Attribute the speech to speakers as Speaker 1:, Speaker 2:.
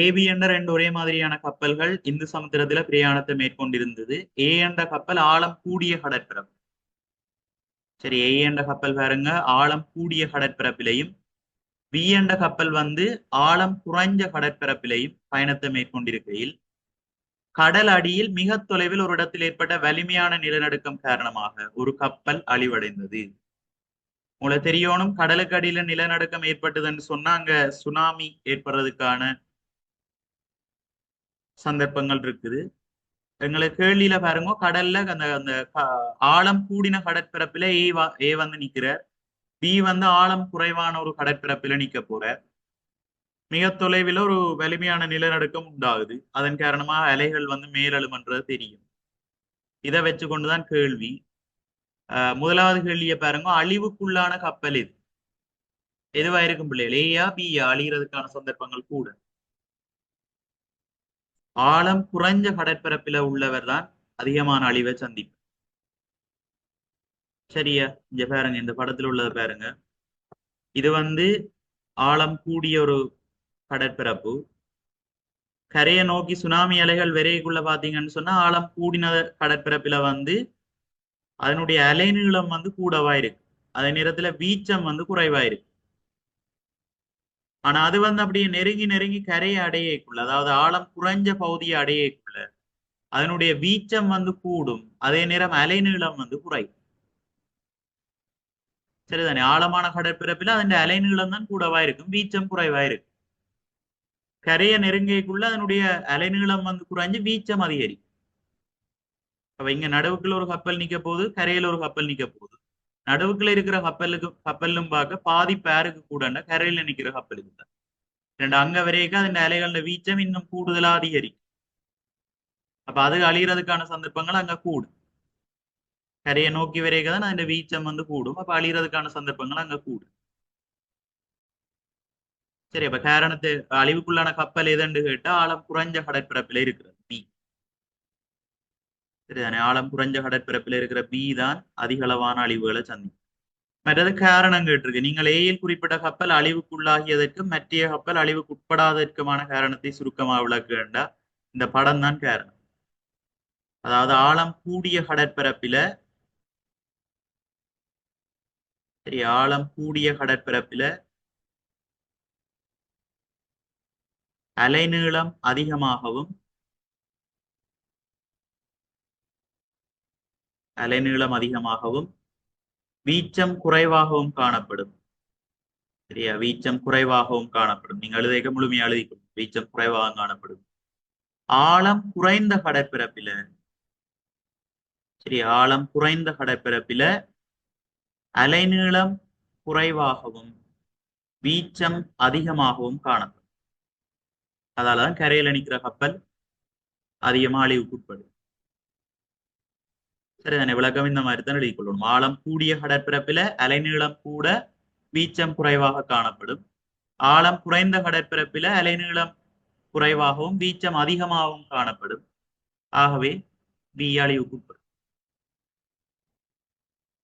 Speaker 1: AB என்ற ரெண்டு ஒரே மாதிரியான கப்பல்கள் இந்து சமுத்திரத்துல பிரயாணத்தை மேற்கொண்டிருந்தது. ஏ என்ற கப்பல் ஆழம் கூடிய கடற்பரப்பு. சரி ஏ என்ற கப்பல் பாருங்க. ஆழம் கூடிய கடற்பரப்பிலையும் வி என்ற கப்பல் வந்து ஆழம் குறைஞ்ச கடற்பரப்பிலையும் பயணத்தை மேற்கொண்டிருக்கையில் கடல் அடியில் மிக தொலைவில் ஒரு இடத்தில் ஏற்பட்ட வலிமையான நிலநடுக்கம் காரணமாக ஒரு கப்பல் அழிவடைந்தது. உங்களுக்கு தெரியணும் கடலுக்கு அடியில நிலநடுக்கம் ஏற்பட்டதுன்னு சொன்னா அங்க சுனாமி ஏற்படுறதுக்கான சந்தர்ப்பங்கள் இருக்குது. எங்களை கேள்வியில பாருங்க கடல்ல அந்த அந்த ஆழம் கூடின கடற்பரப்புல ஏ வா ஏ வந்து நிக்கிறார். பி வந்து ஆழம் குறைவான ஒரு கடற்பரப்புல நிக்க போறார். மிக தொலைவில் ஒரு வலிமையான நிலநடுக்கம் உண்டாகுது. அதன் காரணமாக அலைகள் வந்து மேலெழுமன்றது தெரியும். இதை வச்சு கொண்டுதான் கேள்வி. முதலாவது கேள்வியை பாருங்க. அழிவுக்குள்ளான கப்பல் இது எதுவா இருக்கும் பிள்ளைகள் ஏயா பியா அழிகிறதுக்கான சந்தர்ப்பங்கள் கூட. ஆழம் குறைஞ்ச கடற்பரப்பில உள்ளவர் தான் அதிகமான அழிவை சந்திப்பார். சரியா? இங்க பாருங்க இந்த படத்துல உள்ளதை பாருங்க. இது வந்து ஆழம் கூடிய ஒரு கடற்பரப்பு. கரையை நோக்கி சுனாமி அலைகள் விரைக்குள்ள பாத்தீங்கன்னு சொன்னா ஆழம் கூடின கடற்பரப்பில வந்து அதனுடைய அலை நீளம் வந்து கூடவா இருக்கு. அதே நேரத்துல வீச்சம் வந்து குறைவா இருக்கு. ஆனா அது வந்து அப்படியே நெருங்கி நெருங்கி கரையை அடையக்குள்ள அதாவது ஆழம் குறைஞ்ச பகுதியை அடையக்குள்ள அதனுடைய வீச்சம் வந்து கூடும். அதே நேரம் அலை நீளம் வந்து குறையும். சரிதானே? ஆழமான கடற்பிறப்பில் அதன் அலைநீளம் தான் கூடவா இருக்கும் வீச்சம் குறைவா இருக்கும். கரையை நெருங்கிக்குள்ள அதனுடைய அலைநீளம் வந்து குறைஞ்சு வீச்சம் அதிகரிக்கும். அப்ப இங்க நடுவுக்குள்ள ஒரு கப்பல் நிக்க போகுது கரையில ஒரு கப்பல் நிக்க போகுது. நடுவுக்குள்ள இருக்கிற கப்பலுக்கு கப்பலும் பார்க்க பாதி பேருக்கு கூட கரையில நிக்கிற கப்பலுக்கு தான். ரெண்டு அங்க வரைக்கும் அதன் அலைகளோட வீச்சம் இன்னும் கூடுதலா அதிகரிக்கும். அப்ப அது அழியறதுக்கான சந்தர்ப்பங்கள் அங்க கூடும். கரையை நோக்கி வரைக்கும் தான் அதன் வீச்சம் வந்து கூடும். அப்ப அழியறதுக்கான சந்தர்ப்பங்கள் அங்க கூடும். சரி அப்ப காரணத்து அழிவுக்குள்ளான கப்பல் எதுன்னு கேட்டா ஆழம் குறைஞ்ச கடற்பரப்பில இருக்கிறது. சரிதானே ஆழம் குறைஞ்ச கடற்பரப்பில் இருக்கிற பி தான் அதிக அளவான அழிவுகளை சந்திக்கும். மற்றது காரணம் கேட்டிருக்கு. நீங்கள் ஏயில் குறிப்பிட்ட கப்பல் அழிவுக்குள்ளாகியதற்கும் மற்றைய கப்பல் அழிவுக்கு உட்படாததற்குமான காரணத்தை சுருக்கமாக விளக்க வேண்டா இந்த படம் தான் காரணம். அதாவது ஆழம் கூடிய கடற்பரப்பில சரி ஆழம் கூடிய கடற்பரப்பில அலைநீளம் அதிகமாகவும் அலைநீளம் அதிகமாகவும் வீச்சம் குறைவாகவும் காணப்படும். சரியா? வீச்சம் குறைவாகவும் காணப்படும். நீங்க எழுதிக்க முழுமையா எழுதிக்கணும் வீச்சம் குறைவாக காணப்படும். ஆழம் குறைந்த கடற்பிறப்பில சரி ஆழம் குறைந்த கடற்பிறப்பில அலைநீளம் குறைவாகவும் வீச்சம் அதிகமாகவும் காணப்படும். அதாலதான் கரையில நிற்கிற கப்பல் அதிகமா அழிவுக்குட்படும். சரிதானே விளக்கம் இந்த மாதிரி தான் எழுதி கொள்ளணும். ஆழம் கூடிய கடற்பரப்பில அலைநீளம் கூட வீச்சம் குறைவாக காணப்படும். ஆழம் குறைந்த கடற்பரப்பில அலைநீளம் குறைவாகவும் வீச்சம் அதிகமாகவும் காணப்படும். ஆகவே வியாழி அழிவுக்கு உட்படும்